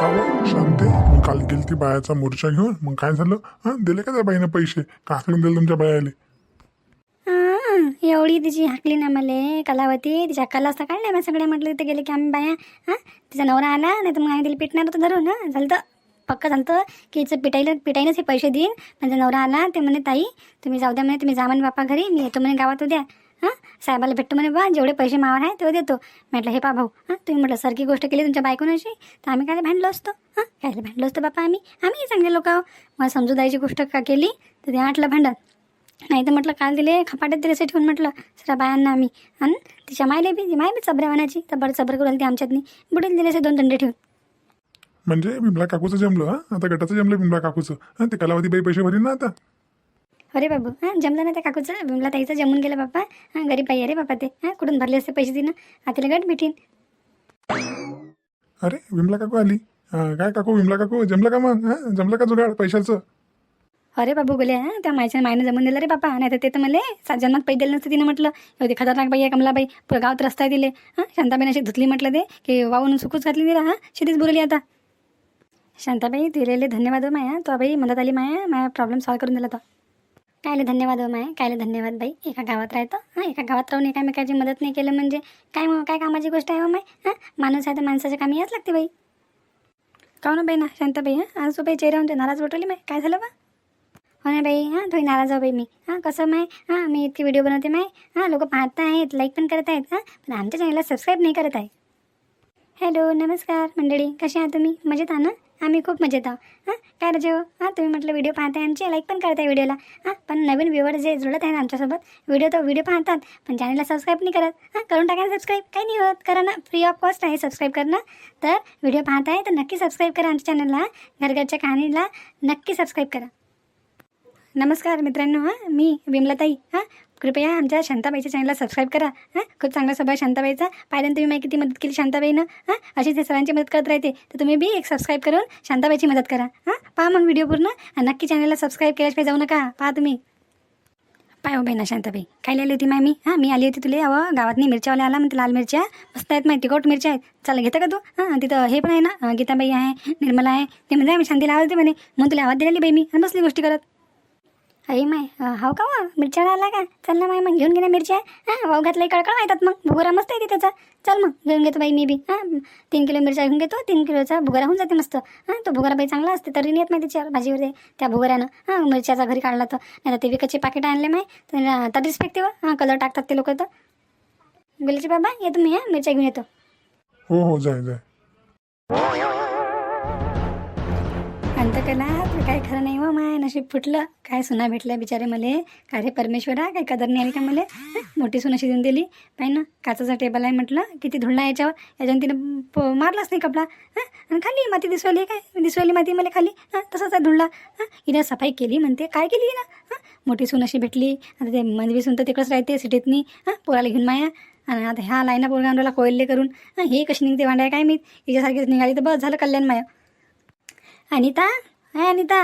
का हो? शांते मग काल गेली ती बायाचा मोर्चा घेऊन. मग काय झालं? हा दिले का त्या बाईनं पैसे? का हाकलून दिले तुमच्या बायाले? हां, एवढी तिची हाकली ना मले. कलावती तिच्या कला असता काढल्या मी सगळ्या. म्हटलं तिथे गेले की आम्ही बाया. हां तिचा नवरा आला नाही तर मग आम्ही तिला पिटणार होतं धरून. हां झालं तर पक्क झालं तर की हिचं पिटायला पिटायलाच हे पैसे देईन. माझा नवरा आला ते म्हणे ताई तुम्ही जाऊ द्या म्हणे तुम्ही जा म्हणे बापा घरी. मी येतो म्हणे गावात उद्या. हां? साहेबाला भेटतो म्हणे बा जेवढे पैसे मावर आहे तेव्हा देतो. म्हटलं हे पा भाऊ हां? तुम्ही म्हटलं सारखी गोष्ट केली तुमच्या बायकोनाशी तर आम्ही काय भांडलो असतो? हां? काय भांडलो असतो बापा आम्ही? आम्ही चांगले लोक आहो मला समजूदारीची गोष्ट का केली? तर ते आटलं भांडण. नाही तर म्हटलं काल दिले खपाट्यात दिले ठेवून म्हटलं सरा बायांना आम्ही. आणि तिच्या मायले बी माय बी चबऱ्यावानाची तर बरं चबर करून ती आमच्यातनी. बुडेल दिले असे दोन दंडे ठेवून. म्हणजे बिमला काकूचं जमलं आता गटाचं जमलं बिमला काकूचं. हा ते कलावती बाई पैसे भरीन ना आता. अरे बाबू हां जमलं ना त्या काकूचं? विमला ताईचं जमून गेलं बाप्पा. हां गरीब बाई अरे बापा ते. हां कुठून भरले असते पैसे तिनं? आतीला गट भेटीन. अरे विमला काकू आली. हा, काय काकू विमला काकू जमलं का मग? हा जमलं का जुगाड पैशाचं? अरे बाबू बोले हां त्या मायच्या मायनं जमून दिलं रे बापा नाही तर ते तर मला सात जन्मात पैसे दिलं नसतं तिनं म्हटलं. एवढी खतरनाक बाई आहे कमलाबाई. पुरं गावात रस्ता दिले. हां शांताबाईने अशी धुतली म्हटलं ते की वाहून सुकूच घातली तिला. हां शेतीच बुरली आता. शांताबाई दिलेले धन्यवाद हो माया. तो बाई मदत आली माया. माया प्रॉब्लेम सॉल्व करून दिला तो. कायले धन्यवाद हो माय कायले धन्यवाद बाई. एका गावात राहतं. हां एका गावात राहून एकामेकाची मदत नाही केलं म्हणजे काय मग काय कामाची गोष्ट आहे हो माय? हां माणूस आहे तर माणसाच्या कामी याच लागते बाई. का ना हो बाई ना शांताबाई हां? आज तू बाई चेहऱ्याहून ते नाराज उठवली माय. काय झालं बा? हो ना बाई हां थोडी नाराज हो बाई मी. हां कसं माय? हां मी इतकी व्हिडिओ बनवते माय. हां लोक पाहत आहेत लाईक पण करत आहेत हां? पण आमच्या चॅनलला सबस्क्राईब नाही करत आहे हॅलो नमस्कार मंडळी कसे आहात तुम्ही? मजेत आहा ना? आम्ही खूप मजेत आहोत. हां? काय राजे हो हां? तुम्ही म्हटलं व्हिडिओ पाहताय आमचे. लाईक पण करताय व्हिडिओला हां? पण नवीन व्ह्युअर जे जुळत आहे ना आमच्यासोबत व्हिडिओ तर व्हिडिओ पाहतात पण चॅनलला सबस्क्राईब नाही करत. हां? करून टाका सबस्क्राईब काही नाही होत. करा ना. फ्री ऑफ कॉस्ट आहे सबस्क्राईब करणं. तर व्हिडिओ पाहताय तर नक्की सबस्क्राईब करा आमच्या चॅनलला घरघरच्या कहाणीला नक्की सबस्क्राईब करा. नमस्कार मित्रांनो हां मी विमलाताई हां कृपया आमच्या शांताबाईच्या चॅनलला सबस्क्राईब करा हां खूप चांगला स्वभाव आहे शांताबाईचा पाहिल्यानं तुम्ही माहिती किती मदत केली शांताबाईनं हां अशीच हे सरांची मदत करत राहते तर तुम्ही बी एक सबस्क्राईब करून शांताबाईची मदत करा हां पहा मग व्हिडिओ पूर्ण आणि नक्की चॅनलला सबस्क्राईब केल्याशिवाय जाऊ नका पहा तुम्ही. पाय हो ना शांताबाई काय आली होती माय मी हां मी आली होती तुले अहो गावातनी मिरच्यावाल्या आला म्हणते लाल मिरच्या मस्त आहेत माहिती तिखट मिरच्या आहेत. चला घेता का तू? हां तिथं हे पण आहे ना गीताबाई आहे निर्मला आहे ते म्हणजे मी शांतीला आवाज दे म्हणे. मग तुला आवाज दिलेली बाई मी आणि बसली गोष्टी करत? अरे माय हाव का वा? मिरच्या आला का? चल ना माय मग घेऊन घे ना मिरच्या. हां वाव घातलाही कळकळ येतात मग. भुगरा मस्त येते त्याचा चल मग घेऊन घेतो बाई मी बी. हां तीन किलो मिरच्या घेऊन घेतो तीन किलोचा भुगरा होऊन जाते मस्त. हां तो भुगरा बाई चांगला असते तरी नाही येत माहिती त्याच्यावर भाजीवर त्या भुगाऱ्यानं. हां मिरच्याचा घरी काढला तर नाही तर ते विकतचे पाकिट आणले माय. तर तरीच फेकते व. हां कलर टाकतात ते लोक तर. बोलायचे बाबा येतो मी हां मिरच्या घेऊन येतो. हो हो जाय जाय. अंतकला तर काय खरं नाही व माय नशीब फुटलं. काय सुना भेटल्या बिचारे मले? काय रे परमेश्वरा? काय कदर नाही आली का मले? मोठी सुना देऊन दिली. पाहि ना काचाचा टेबल आहे म्हटलं. किती धुळला याच्यावर. याच्यानं तिनं प- मारलाच नाही कपडा. हां? आणि खाली माती दिसवली काय? दिसवली माती मला खाली. हां? तसंच आहे धुळला. हां? हिनं सफाई केली म्हणते. काय केली ना हां? मोठी सून अशी भेटली. आता ते मनवी सून तर तिकडंच राहते सिटीतनी. हां? पोराला घेऊन माया. आणि आता ह्या लाईना पोरगा आणला कोयले करून. हां? हे कशी निघते वांड्या काय मी हिच्यासारखीच निघाली तर बस झालं कल्याण माया. अनिता? हाय अनिता.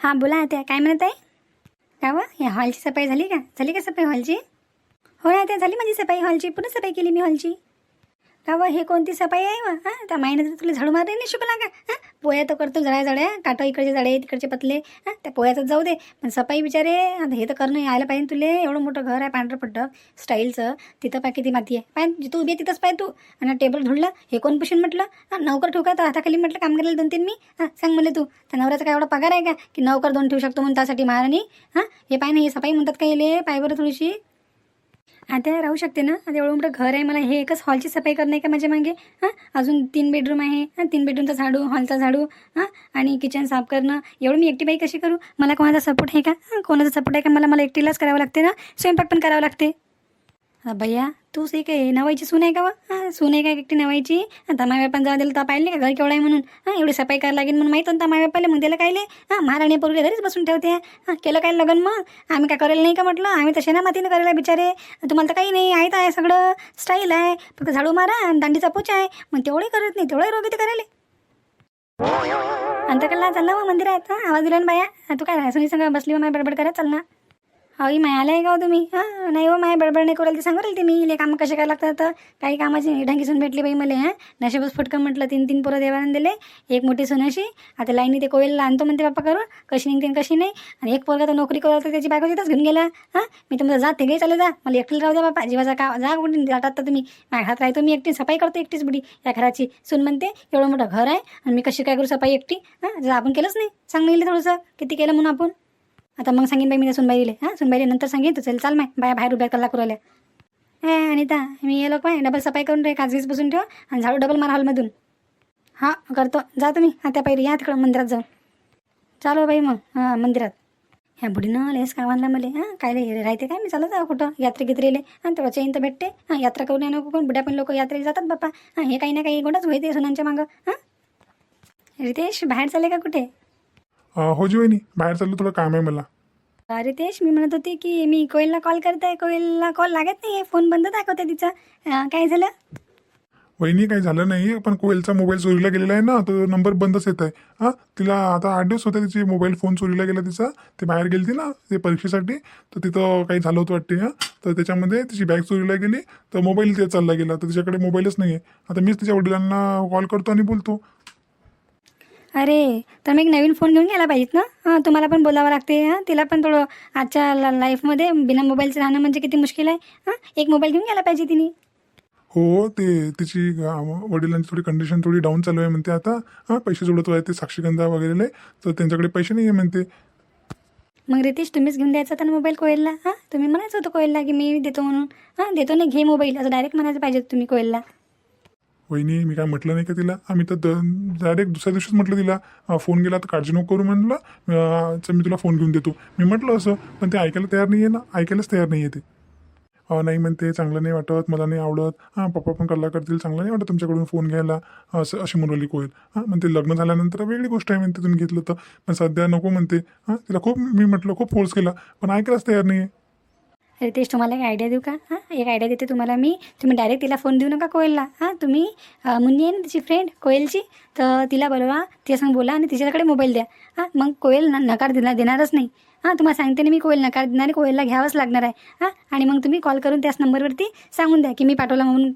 हां बोला त्या काय म्हणत आहे? का व? या हॉलची सफाई झाली का? झाली का सफाई हॉलची? हो त्या झाली माझी सफाई हॉलची. पुन्हा सफाई केली मी हॉलची. का हे कोणती सफाई आहे व? हां त्या माईने तर तुला झाडू मारले नाही शिकला का हां पोया तर करतो जळ्या जळ्या काटो इकडचे झाडे तिकडचे पतले. हां त्या पोयाचं जाऊ दे. पण सफाई बिचारे आता हे तर करणं यायला पाहिजे तुले. एवढं मोठं घर आहे पांढरं पड्डं स्टाईलचं. तिथं पाय किती माती आहे. पाय जिथं उभी आहे तिथंच पाय तू. आणि टेबल धुडलं हे कोण पुशून म्हटलं? हां नौकर ठेवू का तर हाताखाली म्हटलं काम करायला दोन तीन मी. हां सांग म्हणले तू. त्या नवऱ्याचा काय एवढा पगार आहे का? की नौकर दोन ठेवू शकतो म्हणून त्यासाठी महाराणी. हां हे पाय ना हे सफाई म्हणतात का येले? पाय बरं थोडीशी. आता राहू शकते ना? आता एवढं मोठं घर आहे मला हे एकच हॉलची सफाई करणं आहे का माझ्या मागे? हां? अजून तीन बेडरूम आहे. हां तीन बेडरूमचा झाडू हॉलचा झाडू हां? आणि किचन साफ करणं. एवढं मी एकटी बाई कशी करू? मला कोणाचा सपोर्ट आहे का? कोणाचा सपोर्ट आहे का? मला मला एकटीलाच करावं लागते ना? स्वयंपाक पण करावं लागते. भैया तूच एक आहे नवायची सून आहे का वा? हां सून आहे का एकटी नवायची? आता माय पण जाऊ दिलं तर पाहिले का? घर केवढं आहे म्हणून? हां एवढी सफाई करायला लागेल म्हणून माहीत होतं माय बापाला मग त्याला कायले? हां महाराणी पोरगे घरीच बसून ठेवते. हां केलं काय लग्न मग? आम्ही काय करायला नाही का म्हटलं? आम्ही तसे ना मातीनं करायला बिचारे. तुम्हाला तर काही नाही आहेत आहे सगळं. स्टाईल आहे. फक्त झाडू मारा आणि दांडीचा पोचा आहे. मग तेवढे करत नाही तेवढे रोगी ते करायला अंतकल्ला चाल ना मग मंदिरात आवाज दिला ना बाया तू काय सुनी संग बसली मग बडबड करत चाल ना अई माय आलं आहे का हो तुम्ही? हां नाही हो माय बडबड नाही करायला ते सांगू राहील ते मी ले कामं कसे काय लागतात तर काही कामाची ढंगीसून भेटली बाई मला हां. नशेबच फटकं म्हटलं तीन तीन पोरं देवानं दिले. एक मोठी सोनाशी आता लाईनी ते कोयलला आणतो म्हणते बाप्पा करून. कशी निघते आणि कशी नाही. आणि एक पोरगा तर नोकरी करत तर त्याची बायको तिथंच घेऊन गेला. हां मी तर जा ते चालू जा. मला एकटीला राहू द्या बापा जीवाचा का जा कुठे जातात तर तुम्ही. माझ्या घरात राहतो मी एकटी सफाई करतो एकटीच बुडी. या घराची सून म्हणते एवढं मोठं घर आहे. आणि मी कशी काय करू सफाई एकटी? हां जर आपण केलंच नाही. सांग नाही थोडंसं किती केलं म्हणून आपण? आता मग सांगेन बाई मी त्या सुनबाईले. हां सुनबाईले नंतर सांगेन. तू चल चाल माय. बाया बाहेर उभ्या कल्ला कुरवल्या ए अनिता मी ये लोक डबल सफाई करून रे. काजगीच बसून ठेव आणि झाडू डबल मार हॉलमधून. हां करतो. जा तुम्ही. आता पायरी या तिकडं मंदिरात जाऊन. चालो बाई मग. हां मंदिरात. ह्या बुढीनं लेस म्हणला मला? हां काय राहते काय? मी चालत आहे कुठं? यात्रे गित्रेले. हां तेव्हा चैन तर भेटते. हां यात्रा करून येणं कोण? बुड्या पण लोक यात्रेला जातात बाप्पा. हां हे काही ना काही गोडच होते सुनांच्या मागं. हां? रितेश बाहेर चालले का कुठे? अं, हो जी वहिनी बाहेर चाललो थोडं काम आहे मला. अरे तेच मी म्हणत होते की मी कोयलला कॉल करताय कोयलला कॉल लागत नाही फोन बंद दाखवते तिचा. अं, काय झालं? वहिनी काही झालं नाही पण कोयलचा मोबाईल चोरीला गेलेला आहे ना तो नंबर बंदच येत आहे हां तिला आता आठ दिवस होते तिची मोबाईल फोन चोरीला गेला तिचा. ते बाहेर गेलती ना ते परीक्षेसाठी तर तिथं काही झालं होतं वाटते हां. तर त्याच्यामध्ये तिची बॅग चोरीला गेली तर मोबाईल ते चालला गेला तर तिच्याकडे मोबाईलच नाही आहे आता मीच तिच्या वडिलांना कॉल करतो आणि बोलतो. अरे तर मग एक नवीन फोन घेऊन घ्यायला पाहिजेत ना हां तुम्हाला पण बोलावं लागते हां. तिला पण थोडं आजच्या ला- लाईफमध्ये बिना मोबाईलचं राहणं म्हणजे किती मुश्किल आहे हां. एक मोबाईल घेऊन घ्यायला पाहिजे तिने. हो ते तिची वडिलांची थोडी कंडिशन थोडी डाऊन चालू आहे म्हणते आता. हां पैसे जोडत आहे ते साक्षीगंधा वगैरे तर त्यांच्याकडे पैसे नाही आहे म्हणते. मग रितेश तुम्हीच घेऊन द्यायचा तर मोबाईल कोयलला? हां तुम्ही म्हणायचं होतं कोयलला की मी देतो म्हणून. हां देतो नाही घे मोबाईल असं डायरेक्ट म्हणायचं पाहिजे होतं तुम्ही कोयलला. वहिनी मी काय म्हटलं नाही का तिला? आम्ही तर डायरेक्ट दुसऱ्या दिवशीच म्हटलं तिला फोन गेला तर काळजी नको करू म्हणलं. तर मी तुला फोन घेऊन देतो. मी म्हटलं असं पण ते ऐकायला तयार नाही आहे ना. ऐकायलाच तयार नाही आहे ते नाही म्हणते चांगलं नाही वाटत मला नाही आवडत. हां पप्पा पण कल्ला करतील चांगलं नाही वाटत तुमच्याकडून फोन घ्यायला. असं अशी मुरली कोयल. हां म्हणते लग्न झाल्यानंतर वेगळी गोष्ट आहे म्हणते तुम्ही घेतलं तर. पण सध्या नको म्हणते. हां तिला खूप मी म्हटलं खूप फोर्स केला पण ऐकायलाच तयार नाही आहे रितेश तुम्हाला एक आयडिया देऊ का? हां एक आयडिया देते तुम्हाला मी. तुम्ही डायरेक्ट तिला फोन देऊ नका कोयलला. हां तुम्ही मुन्नी आहे ना तिची फ्रेंड कोयलची? तर तिला बोलवा तिच्यासंग बोला आणि तिच्याकडे मोबाईल द्या. हां मग कोयल न नकार दिला देणारच नाही. हां तुम्हाला सांगते ना मी कोयल नकार देणार कोयलला घ्यावंच लागणार आहे. हां आणि मग तुम्ही कॉल करून त्याच नंबरवरती सांगून द्या की मी पाठवला म्हणून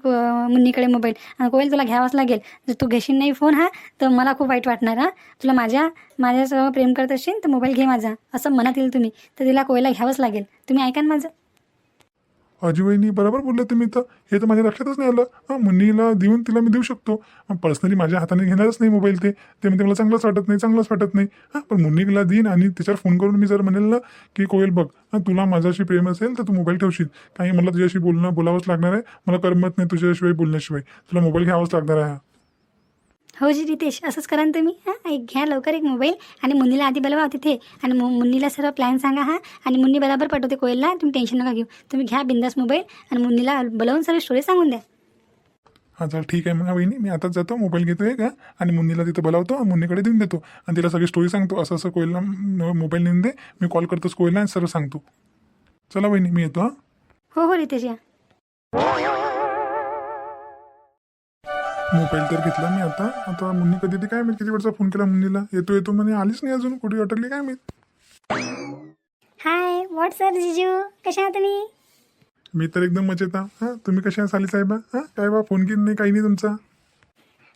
मुन्नीकडे मोबाईल कोयल तुला घ्यावाच लागेल. जर तू घेशील नाही फोन हा तर मला खूप वाईट वाटणार हां. तुला माझ्या माझ्यासह प्रेम करत असेल तर मोबाईल घे माझा. असं मनात येईल तुम्ही तर तिला कोयला घ्यावंच लागेल. तुम्ही ऐका ना माझं. आजीबाईनी बरोबर बोलले तुम्ही तर. हे तर माझ्या लक्षातच नाही आलं. हां मुन्नीला देऊन तिला मी देऊ शकतो. पर्सनली माझ्या हाताने घेणारच नाही मोबाईल ते. ते म्हणते मला चांगलंच वाटत नाही चांगलंच वाटत नाही. हां पण मुन्नीला देईन आणि त्याच्यावर फोन करून मी जर म्हणेल ना की कोयल बघ हां तुला माझ्याशी प्रेम असेल तर तू मोबाईल ठेवशील. काही मला तुझ्याशी बोलणं बोलावंच लागणार आहे. मला करमत नाही तुझ्याशिवाय बोलण्याशिवाय. तुला मोबाईल घ्यावाच लागणार आहे हा. जी रितेश असंच करा ना तुम्ही हां? एक घ्या लवकर एक मोबाईल आणि मुन्नीला आधी बोलवा तिथे. आणि मु मुन्नीला सर्व प्लॅन सांगा हां? आणि मुन्नी बरोबर पाठवते कोयलला तुम्ही टेन्शन नका घेऊ. तुम्ही घ्या बिंदास मोबाईल आणि मुन्नीला बोलावून सर्व स्टोरी सांगून द्या. हां चल ठीक आहे मग हा वहिनी मी आताच जातो मोबाईल घेतो हां? आणि मुन्नीला तिथं बोलावतो मुन्नीकडे देऊन देतो. आणि तिला सगळी स्टोरी सांगतो. असं असं कोयलला मोबाईल नेऊन दे. मी कॉल करतोच कोयलला आणि सर्व सांगतो. चला वहिनी मी येतो हां? हो हो रितेश या. मोबाईल तर घेतला मी आता. आता मुन्नी कधी ती काय मी किती वेळचा फोन केला मुन्नीला. येतो येतो म्हणे आलीच नाही अजून. कुठे अटकली काय मी हाय व्हॉट्सअप जिजू? कशा आहात तुम्ही? मी तर एकदम मजेत आहे. हां तुम्ही कशा आहात साली साहेबा? हां काय बा फोन घेऊन नाही काही नाही तुमचा.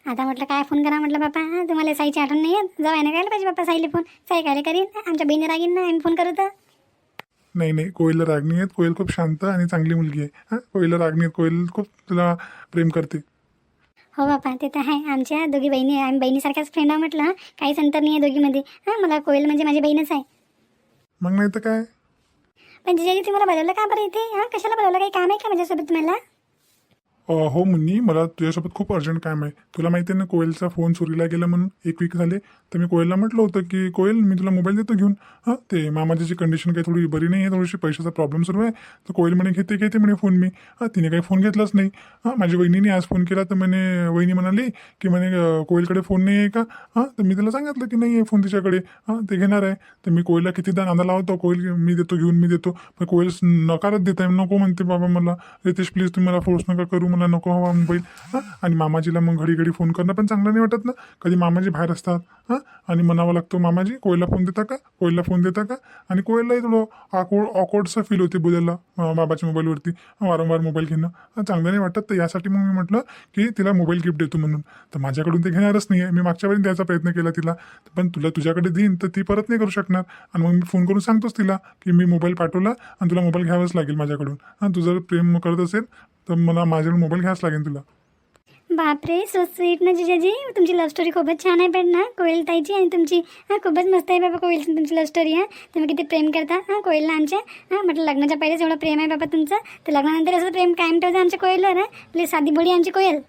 आता म्हटलं काय फोन करा म्हटलं बापा. हां तुम्हाला साईची आठवण नाही येत जाऊ यायला कायला पाहिजे बापा साईला फोन साई कायला करीन? आमच्या बहिणी रागीन ना आम्ही फोन करू तर. नाही नाही कोयलला रागणी आहेत कोयल खूप शांत आणि चांगली मुलगी आहे. हां कोयलला रागणी आहेत कोयल खूप तुला प्रेम करते. हो बापा ते तर आहे. आमच्या दोघी बहिणी आहे. आम्ही बहिणीसारख्याच फ्रेंड आहो म्हटलं काहीच अंतर नाही आहे दोघीमध्ये. हां मला कोयल म्हणजे माझी बहीणच आहे. मग नाही तर काय? पण जिजाजी तुम्हाला बोलवलं का बरं इथे? हां कशाला बोलवलं? काही काम आहे का माझ्यासोबत तुम्हाला? हो मुन्नी मला तुझ्यासोबत खूप अर्जंट काम आहे. तुला माहिती आहे ना कोयलचा फोन चोरीला गेला म्हणून एक वीक झाले. तर मी कोयलला म्हटलं होतं की कोयल मी तुला मोबाईल देतो घेऊन. हां ते मामाजीची कंडिशन काही थोडी बरी नाही आहे थोडीशी पैशाचा प्रॉब्लेम सुरू आहे. तर कोयल म्हणे घेते घेते म्हणे फोन मी. हां तिने काही फोन घेतलाच नाही. हां माझ्या वहिनीने आज फोन केला. तर म्हणे वहिनी म्हणाली की म्हणे कोयलकडे फोन नाही आहे का? हां तर मी तिला सांगितलं की नाही आहे फोन तिच्याकडे. हां ते घेणार आहे. तर मी कोयलला कितीदा नांदा लावतो कोयल मी देतो घेऊन मी देतो. पण कोयल नकारच देत आहे नको म्हणते बाबा मला. रितेश प्लीज तुम्ही मला फोर्स नका करू मला नको हवा मोबाईल हां? आणि मामाजीला मग घडी घडी फोन करणं पण चांगलं नाही वाटत ना? कधी मामाजी बाहेर असतात हां? आणि म्हणावं लागतो मामाजी कोयला फोन देता का? कोयला फोन देता का? आणि कोयलाही थोडं ऑकवर्ड ऑकवर्डचं फील होते बोलायला बाबाच्या मोबाईलवरती वारंवार मोबाईल घेणं. चांगलं नाही वाटत. तर यासाठी मग मी म्हटलं की तिला मोबाईल गिफ्ट देतो म्हणून. तर माझ्याकडून ते घेणारच नाही आहे मी मागच्या वेळी द्यायचा प्रयत्न केला तिला. पण तुला तुझ्याकडे देईन तर ती परत नाही करू शकणार. आणि मग मी फोन करून सांगतोच तिला की मी मोबाईल पाठवला आणि तुला मोबाईल घ्यावाच लागेल माझ्याकडून. हां तू जर प्रेम करत असेल तर मला माझ्याकडून मोबाईल घ्यावाच लागेल तुला. बापरे सो स्वीट ना जिजाजी. तुमची लव्ह स्टोरी खूपच छान आहे पण ना कोयल ताईची आणि तुमची हां खूपच मस्त आहे बाबा कोयल तुमची लव्ह स्टोरी हां. तुम्ही किती प्रेम करता हां कोयलला आमच्या हां म्हटलं लग्नाच्या पहिलेच एवढं प्रेम आहे बाबा तुमचं तर लग्नानंतर असं प्रेम कायम ठेवतं आमच्या कोयलवर हां. आपली साधी बोडी आमची कोयल.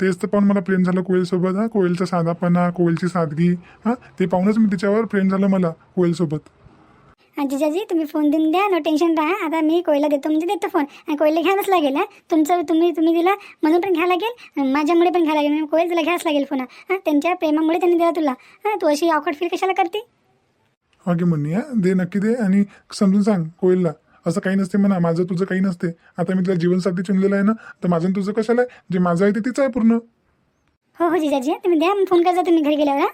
तेच तर पाहून मला प्रेम झालं कोयलसोबत हां. कोयलचा साधापणा कोयलची सादगी हां. ते पाहूनच मी तिच्यावर प्रेम झालं मला कोयलसोबत. जिजाजी तुम्ही फोन देऊन द्या नो टेन्शन राहा. आता मी कोयला देतो म्हणजे देतो फोन आणि कोयला घ्यावंच लागेल हां. तुमचं तुम्ही तुम्ही दिला म्हणून पण घ्यावं लागेल आणि माझ्यामुळे पण घ्यावं लागेल. कोयल तुला घ्यावंच लागेल फोन हां. त्यांच्या प्रेमामुळे त्यांनी दिला तुला. हां तू अशी अवघड फील कशाला करते? ओके म्हणणी हां. दे नक्की दे. आणि समजून सांग कोयलला. असं काही नसते म्हणा माझं तुझं काही नसते. आता मी तुला जीवनसाथी चुनलेलं आहे ना तर माझं आणि तुझं कशाला आहे? जे माझं आहे ते तिचं आहे पूर्ण. हो हो जिजाजी तुम्ही द्या फोन करजा तुम्ही घरी गेल्यावर हां.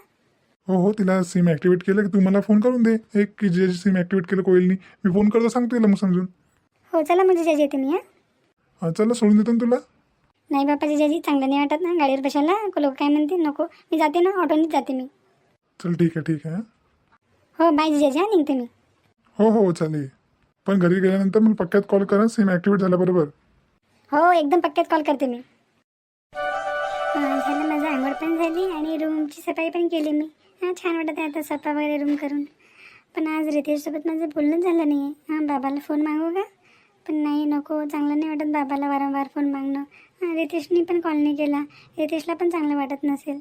हो हो तिला सिम ॲक्टिवेट केलं की तू मला फोन करून दे. एक की जे सिम ॲक्टिवेट केलं कोयलनी. मी फोन करतो सांगतो तिला मग समजून. हो चला मग जिजाजी येते मी हां. हां चला सोडून देतो ना तुला. नाही बापा जिजाजी चांगलं नाही वाटत ना गाडीवर बसायला. लोक काय म्हणते नको. मी जाते ना ऑटोनीच जाते मी. चल ठीक आहे ठीक आहे हां. हो बाय जिजाजी हां निघते मी. हो हो चालेल. पण घरी गेल्यानंतर मला पक्क्यात कॉल करा सिम ॲक्टिवेट झाल्याबरोबर हो एकदम पक्क्यात कॉल करते मी. अं, झालं माझं आंघोळ पण झाली आणि रूमची सफाई पण केली मी. हां छान वाटत आहे आता स्वतः वगैरे रूम करून. पण आज रितेशसोबत माझं बोलणं झालं नाही आहे हां बाबाला फोन मागू का? पण नाही नको चांगलं नाही वाटत बाबाला वारंवार फोन मागणं. हां रितेशनी पण कॉल नाही केला. रितेशला पण चांगलं वाटत नसेल.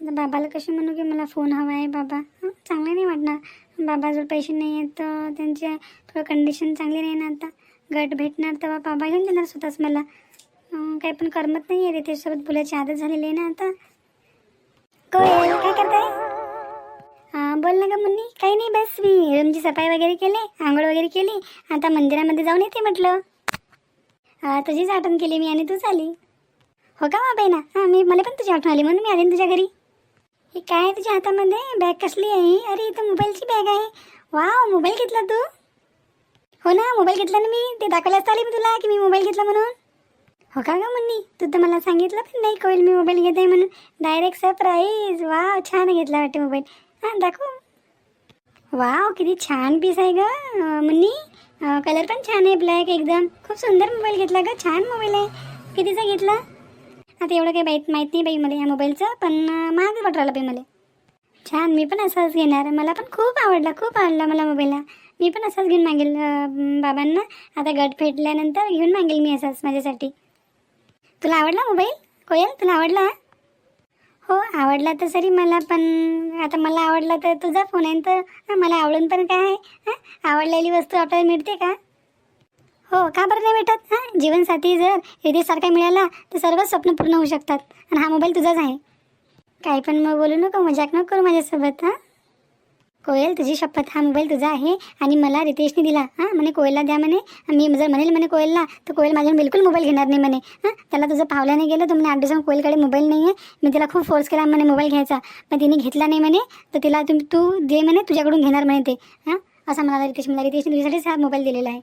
आता बाबाला कशी म्हणू की मला फोन हवा आहे बाबा? चांगलं नाही वाटणार. बाबाजवळ पैसे नाही आहेत तर त्यांच्या थोडं कंडिशन चांगली नाही ना आता. गट भेटणार तेव्हा बाबा घेऊन देणार स्वतःच मला. काही पण करमत नाही आहे रितेशसोबत बोलायची आदत झालेली आहे ना आता. काय करताय? हां बोल ना का मुन्नी. काही नाही बस. मी रूमची सफाई वगैरे केली आंघोळ वगैरे केली. आता मंदिरामध्ये जाऊन येते म्हटलं. हां तुझीच आठवण केली मी आणि तूच आली. हो का मा ना हां मी मला पण तुझी आठवण आली म्हणून मी आले ना तुझ्या घरी. हे काय आहे तुझ्या हातामध्ये? बॅग कसली आहे? अरे इथं मोबाईलची बॅग आहे. वाव मोबाईल घेतला तू. हो ना मोबाईल घेतला ना मी. ते दाखवल्याच आली मी तुला की मी मोबाईल घेतला म्हणून. हो का गं मुन्नी? तू तर मला सांगितलं पण नाही कोईल मी मोबाईल घेत आहे म्हणून. डायरेक्ट सरप्राईज वाव छान घेतला वाटते मोबाईल. हां दाखव वाव किती छान पीस आहे ग। मुन्नी कलर पण छान आहे ब्लॅक एकदम. खूप सुंदर मोबाईल घेतला ग छान मोबाईल आहे. कितीचा घेतला? आता एवढं काही माहीत माहीत नाही बाई मला या मोबाईलचं पण महाग वाटला बाई मला. छान मी पण असाच घेणार. मला पण खूप आवडला खूप आवडला मला मोबाईलला मी पण असाच घेऊन मागेल बाबांना. आता गट फेटल्यानंतर घेऊन मागेल मी असाच माझ्यासाठी. तुला आवडला मोबाईल कोयल तुला आवडला? हो आवडला तर सरी मला पण आता मला आवडला तर तुझा फोन आहे तर मला आवडून पण काय आहे? आवडलेली वस्तू आपल्याला मिळते का? हो का बरं नाही भेटत? हां जीवनसाथी जर हृदयसारखा मिळाला तर सर्व स्वप्न पूर्ण होऊ शकतात. आणि हा मोबाईल तुझाच आहे. काही पण मग बोलू नको मजाक नको करू माझ्यासोबत हां? कोयल तुझी शपथ हा मोबाईल तुझा आहे आणि मला रितेशने दिला. हां म्हणे कोयलला द्या म्हणे. मी जर म्हणेल म्हणे कोयलला तर कोयल माझ्या बिलकुल मोबाईल घेणार नाही म्हणे. हां त्याला तुझं पावल्याने गेलं तर म्हणे आठ दिवसांनी कोयलकडे मोबाईल नाही आहे. मी तिला खूप फोर्स केला म्हणे मोबाईल घ्यायचा. पण तिने घेतला नाही म्हणे तर तिला तुम्ही तू दे म्हणे तुझ्याकडून घेणार म्हणे ते. हां असं म्हणाला रितेश मला रितेशने तुझ्यासाठीच हा मोबाईल दिलेला आहे.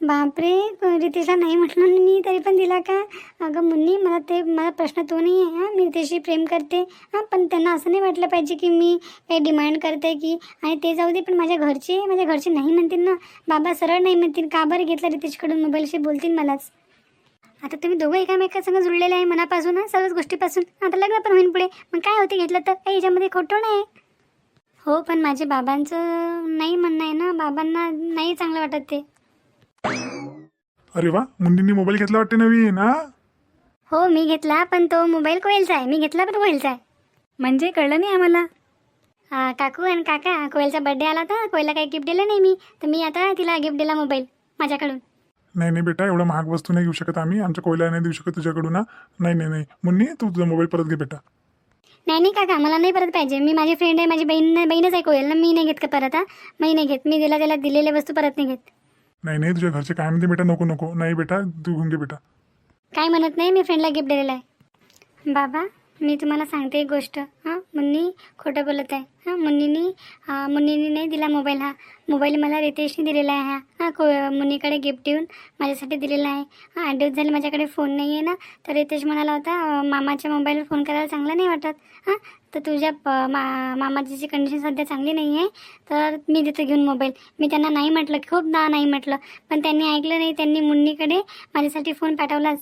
बापरे रितेशला नाही म्हटलं ना मी तरी पण दिला का? अगं मुन्नी मला ते मला प्रश्न तो नाही आहे हां. मी रितेशशी प्रेम करते हां. पण त्यांना असं नाही वाटलं पाहिजे की मी काही डिमांड करते की आणि ते जाऊ दे पण माझ्या घरचे माझ्या घरचे नाही म्हणतील ना? बाबा सरळ नाही म्हणतील. का बरं घेतला रितेशकडून मोबाईलशी बोलतील मलाच? आता तुम्ही दोघं एकामेकासंग जुळलेले आहे मनापासून हां सर्वच गोष्टीपासून. आता लग्न पण होईल पुढे. मग काय होते घेतलं तर? काही याच्यामध्ये खोटं नाही. हो पण माझ्या बाबांचं नाही म्हणणं आहे ना. बाबांना नाही चांगलं वाटत ते. अरे वा मुंडींनी मोबाईल घेतला वाटते नवीन हा? हो मी घेतला पण तो मोबाईल कोयलचा आहे. मी घेतला पण कोयलचा आहे. म्हणजे कळलं नाही आम्हाला? हा, काकू आणि काका कोयलचा बड्डे आला तर कोयला काही गिफ्ट दिलं नाही मी. तर मी आता तिला गिफ्ट दिला मोबाईल माझ्याकडून. नाही नाही बेटा एवढं महाग वस्तू नाही घेऊ शकत आम्ही. आमच्या कोयला नाही देऊ शकत तुझ्याकडून हा? नाही नाही नाही. मुन्नी तू तुझा मोबाईल परत घे बेटा. नाही नाही काका मला नाही परत पाहिजे. मी माझी फ्रेंड आहे माझी बहीण बहीणच आहे कोयल ना मी नाही घेत का परत हा? मी नाही घेत. मी दिला त्याला दिलेल्या वस्तू परत नाही घेत. नाही नाही तुझ्या घरचे काय म्हणते बेटा नको नको. नाही बेटा तू घेऊन घे बेटा. काय म्हणत नाही मी फ्रेंडला गिफ्ट दिलेलं आहे. बाबा मी तुम्हाला सांगते एक गोष्ट. हां मुन्नी खोटं बोलत आहे. हां मुन्नीनी मुन्नीनी नाही दिला मोबाईल हा. मोबाईल मला रितेशने दिलेला आहे हा. हां को मुन्नीकडे गिफ्ट येऊन माझ्यासाठी दिलेला आहे. हां आठ दिवस झाले माझ्याकडे फोन नाही आहे ना. तर रितेश म्हणाला होता मामाच्या मोबाईलवर फोन करायला चांगला नाही वाटत. हां तर तुझ्या प- मा मामाची कंडिशन सध्या चांगली नाही आहे तर मी देतो घेऊन मोबाईल मी त्यांना नाही म्हटलं खूप ना नाही म्हटलं. पण त्यांनी ऐकलं नाही. त्यांनी मुन्नीकडे माझ्यासाठी फोन पाठवलाच.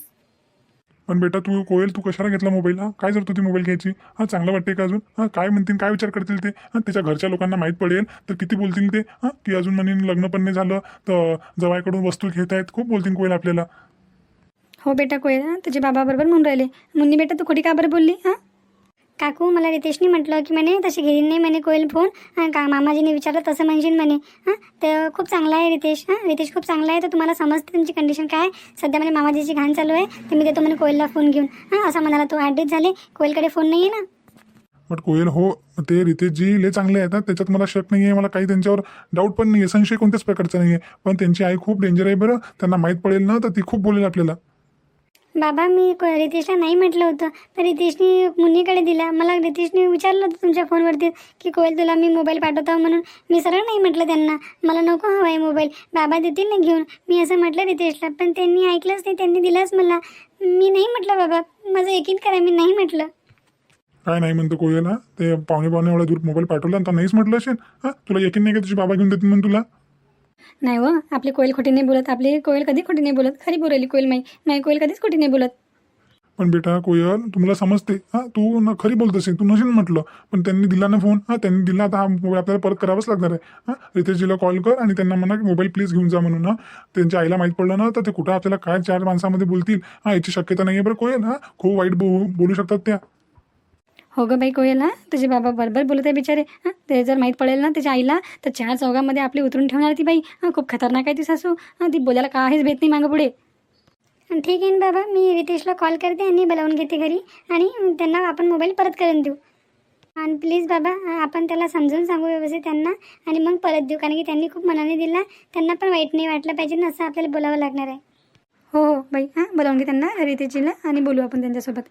पण बेटा तू कोयल तू कशाला घेतला मोबाईल हा काय जर तू ती मोबाईल घ्यायची? हा चांगलं वाटते का अजून? हा काय म्हणतील काय विचार करतील ते? हा त्याच्या घरच्या लोकांना माहीत पडेल. तर किती बोलतील ते? हा की अजून म्हणे लग्न पण नाही झालं. तर जवायकडून वस्तू घेत आहेत. खूप बोलतील कोयल आपल्याला. हो बेटा कोयल तुझे बाबा बरोबर म्हणून राहिले. मुन्नी बेटा तू खोटी का बरं बोलली? हां? काकू मला रितेशने म्हटलं की म्हणे तशी घेईन नाही म्हणे कोयल फोन का मामाजीने विचारलं तसं म्हणशील म्हणे. हां तर खूप चांगला आहे रितेश. हां रितेश खूप चांगला आहे. तर तुम्हाला समजते तुमची कंडिशन काय आहे. सध्या म्हणे मामाजीची घाण चालू आहे. तर मी देतो म्हणे कोयलला फोन घेऊन. हां असं म्हणाला तो. ॲडमिट झाले. कोयलकडे फोन नाही आहे ना बट कोयल हो ते रितेशजी लय चांगले आहेत ना त्याच्यात मला शक नाही आहे मला काही त्यांच्यावर डाऊट पण नाही आहे संशय कोणत्याच प्रकारचा नाही आहे पण त्यांची आई खूप डेंजर आहे बरं. त्यांना माहीत पडेल ना तर ती खूप बोलेल आपल्याला. बाबा मी क रितेशला नाही म्हटलं होतं तर रितेशने मुनीकडे दिला. मला रितेशने विचारलं होतं तुमच्या फोनवरती की कोयल तुला मी मोबाईल पाठवतो म्हणून मी सरळ नाही म्हटलं त्यांना. मला नको हवा आहे मोबाईल. बाबा देतील ना घेऊन. मी असं म्हटलं रितेशला पण त्यांनी ऐकलंच नाही. त्यांनी दिलाच मला. मी नाही म्हटलं बाबा. माझं यकीन करा मी नाही म्हटलं. काय नाही म्हणतो कोयल हा? ते पाहुणे पाहुणे एवढ्या दूर मोबाईल पाठवला आणि तो नाहीच म्हटलं असेल? हा? तुला यकीन नाही का तुझे बाबा घेऊन देतील म्हणून तुला? नाही व आपली कोयल खोटी नाही बोलत आपली कोयल कधी खोटी नाही बोलत? खरी बोलली कोयल माई नाही कोयल कधीच खोटी नाही बोलत. पण बेटा कोयल तुम्हाला समजते. हा तू खरी बोलत असेल तू नसेल म्हटलं पण त्यांनी दिला ना फोन हा त्यांनी दिला आता हा मोबाईल आपल्याला परत करावाच लागणार आहे. हा रितेशजीला कॉल कर आणि त्यांना म्हणा की मोबाईल प्लीज घेऊन जा म्हणून हा. त्यांच्या आईला माहीत पडलं ना तर ते कुठं आपल्याला काय चार माणसामध्ये बोलतील? हा याची शक्यता नाही आहे बरं कोयल हा. खूप वाईट बो बोलू शकतात त्या. हो गं बाई कोयल ना तुझे बाबा बरोबर बोलत आहे बिचारे. हां? ते जर माहीत पडेल ना त्याच्या आईला तर चार चौघामध्ये आपली उतरून ठेवणार ती बाई. हां खूप खतरनाक आहे ती सासू. हां ती बोलायला काहीच भेट नाही मागं पुढे. आणि ठीक आहे ना बाबा मी रितेशला कॉल करते आणि बोलावून घेते घरी. आणि त्यांना आपण मोबाईल परत करून देऊ. आणि प्लीज बाबा आपण त्याला समजून सांगू व्यवस्थित त्यांना. आणि मग परत देऊ कारण की त्यांनी खूप मनाने दिला. त्यांना पण वाईट नाही वाटलं पाहिजे ना असं आपल्याला बोलावं लागणार आहे. हो हो बाई हां बोलावून घे त्यांना रितेशजीला आणि बोलू आपण त्यांच्यासोबत.